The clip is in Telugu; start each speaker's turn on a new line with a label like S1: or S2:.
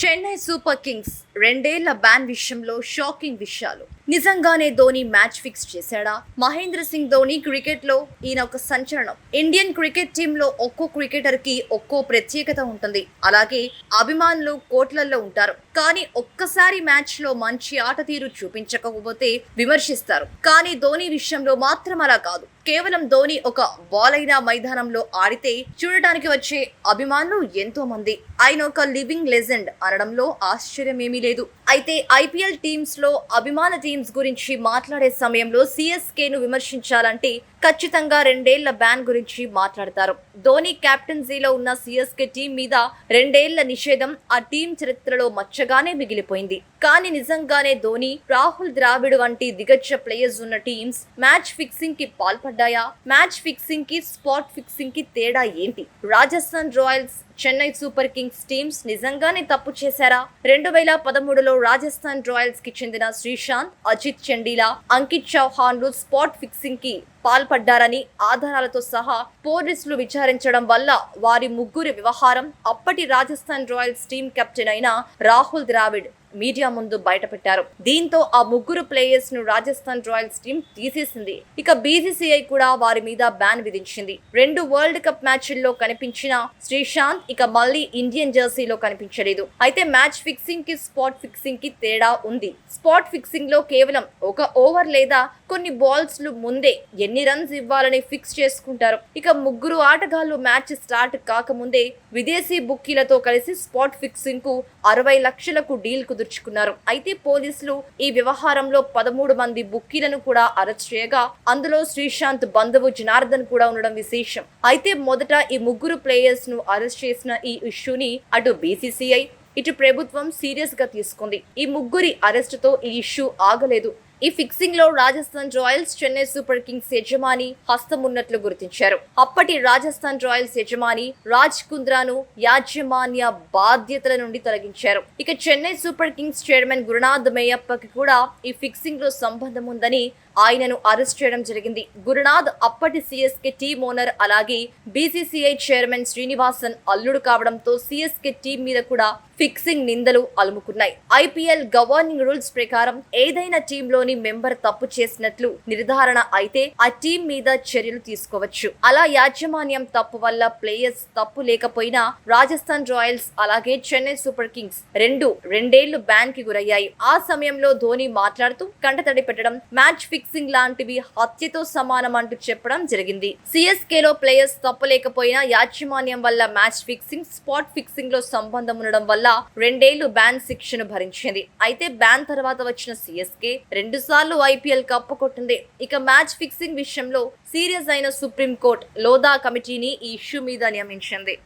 S1: చెన్నై సూపర్ కింగ్స్ రెండేళ్ళ బ్యాన్ విషయంలో షాకింగ్ విషయాలు. నిజంగానే ధోని మ్యాచ్ ఫిక్స్ చేశాడా? మహేంద్ర సింగ్ ధోని క్రికెట్లో ఈయన ఒక సంచలనం. ఇండియన్ క్రికెట్ టీమ్లో ఒక్కో క్రికెటర్కి ఒక్కో ప్రత్యేకత ఉంటుంది. అలాగే అభిమానులు కోట్లల్లో ఉంటారు. కానీ ఒక్కసారి మ్యాచ్లో మంచి ఆట తీరు చూపించకపోతే విమర్శిస్తారు. కానీ ధోని విషయంలో మాత్రం అలా కాదు. కేవలం ధోని ఒక బాల్ అయిన మైదానంలో ఆడితే చూడటానికి వచ్చే అభిమానులు ఎంతో మంది ఆయన ఒక లివింగ్ లెజెండ్ అనడంలో ఆశ్చర్యమేమీ లేదు. అయితే ఐపీఎల్ టీమ్స్లో అభిమాన టీమ్స్ గురించి మాట్లాడే సమయంలో సిఎస్కే ను విమర్శించాలంటే ఖచ్చితంగా రెండేళ్ళ బ్యాన్ గురించి మాట్లాడతారు. ధోని కెప్టెన్సీలో ఉన్న సిఎస్కే టీం మీద రెండేళ్ళ నిషేధం ఆ టీం చరిత్రలో మచ్చగానే మిగిలిపోయింది. కానీ నిజంగానే ధోని రాహుల్ ద్రావిడ్ వంటి దిగజ ప్లేయర్స్ ఉన్న టీమ్స్ మ్యాచ్ ఫిక్సింగ్కి పాల్పడ్డాయా? మ్యాచ్ ఫిక్సింగ్కి స్పాట్ ఫిక్సింగ్కి తేడా ఏంటి? Rajasthan royals Chennai super kings teams నిజంగానే తప్పు చేశారా? రెండు వేల పదమూడులో రాజస్థాన్ రాయల్స్కి చెందిన శ్రీశాంత్ అజిత్ చండీలా అంకిత్ చౌహాన్లు స్పాట్ ఫిక్సింగ్కి పాల్పడ్డారని ఆధారాలతో సహా పోలీసులు విచారించడం వల్ల వారి ముగ్గురి వ్యవహారం అప్పటి రాజస్థాన్ రాయల్స్ టీం కెప్టెన్ అయిన రాహుల్ ద్రావిడ్ మీడియా ముందు బయటపెట్టారు. దీంతో ఆ ముగ్గురు ప్లేయర్స్ను రాజస్థాన్ రాయల్స్ టీం తీసేసింది. ఇక బీసీసీఐ కూడా వారి మీద బ్యాన్ విధించింది. రెండు వరల్డ్ కప్ మ్యాచ్ల్లో కనిపించిన శ్రీశాంత్ ఇక మళ్ళీ ఇండియన్ జెర్సీలో కనిపించలేదు. అయితే మ్యాచ్ ఫిక్సింగ్కి స్పాట్ ఫిక్సింగ్కి తేడా ఉంది. స్పాట్ ఫిక్సింగ్లో కేవలం ఒక ఓవర్ లేదా కొన్ని బాల్స్లు ముందే ఎన్ని రన్స్ ఇవ్వాలని ఫిక్స్ చేసుకుంటారు. ఇక ముగ్గురు ఆటగాళ్ళు మ్యాచ్ స్టార్ట్ కాకముందే విదేశీ బుక్కీలతో కలిసి స్పాట్ ఫిక్సింగ్కు అరవై లక్షలకు డీల్ కుదుర్చుకున్నారు అయితే పోలీసులు ఈ వ్యవహారంలో పదమూడు మంది బుక్కీలను కూడా అరెస్ట్ చేయగా అందులో శ్రీశాంత్ బంధువు జనార్దన్ కూడా ఉండడం విశేషం. అయితే మొదట ఈ ముగ్గురు ప్లేయర్స్ను అరెస్ట్ చేసిన ఈ ఇష్యూని అటు బీసీసీఐ ఇటు ప్రభుత్వం సీరియస్గా తీసుకుంది. ఈ ముగ్గురి అరెస్టుతో ఈ ఇష్యూ ఆగలేదు. ఈ ఫిక్సింగ్లో Rajasthan royals Chennai super kings యజమాని హస్తం ఉన్నట్లు గుర్తించారు. అప్పటి రాజస్థాన్ రాయల్స్ యజమాని రాజ్ కుంద్రాను యాజమాన్య బాధ్యతల నుండి తొలగించారు. ఇక Chennai super kings chairman Gurunath మేయప్పకి కూడా ఈ ఫిక్సింగ్లో సంబంధం ఉందని ఆయనను అరెస్ట్ చేయడం జరిగింది. గురునాథ్ అప్పటి సిఎస్కే టీం ఓనర్ అలాగే బీసీసీఐ చైర్మన్ శ్రీనివాసన్ అల్లుడు కావడంతో సిఎస్కే టీం మీద కూడా ఫిక్సింగ్ నిందలు అలుముకున్నాయి. ఐపీఎల్ గవర్నింగ్ రూల్స్ ప్రకారం ఏదైనా టీంలోని మెంబర్ తప్పు చేసినట్లు నిర్ధారణ అయితే ఆ టీం మీద చర్యలు తీసుకోవచ్చు. అలా యాజమాన్యం తప్పు వల్ల ప్లేయర్స్ తప్పు లేకపోయినా రాజస్థాన్ రాయల్స్ అలాగే చెన్నై సూపర్ కింగ్స్ రెండు రెండేళ్ళు బ్యాన్కి గురయ్యాయి. ఆ సమయంలో ధోని మాట్లాడుతూ కంటతడి పెట్టడం మ్యాచ్ ఫిక్స్ ఫిక్సింగ్ లాంటివి హత్యతో సమానం అంటూ చెప్పడం జరిగింది. సిఎస్కే లో ప్లేయర్స్ తప్పలేకపోయినా యాజమాన్యం వల్ల మ్యాచ్ ఫిక్సింగ్ స్పాట్ ఫిక్సింగ్లో సంబంధం ఉండడం వల్ల రెండేళ్ళు బ్యాన్ శిక్షను భరించింది. అయితే బ్యాన్ తర్వాత వచ్చిన సిఎస్కే రెండు సార్లు ఐపీఎల్ కప్పు కొట్టింది. ఇక మ్యాచ్ ఫిక్సింగ్ విషయంలో సీరియస్ అయిన సుప్రీంకోర్టు లోదా కమిటీని ఈ ఇష్యూ మీద నియమించింది.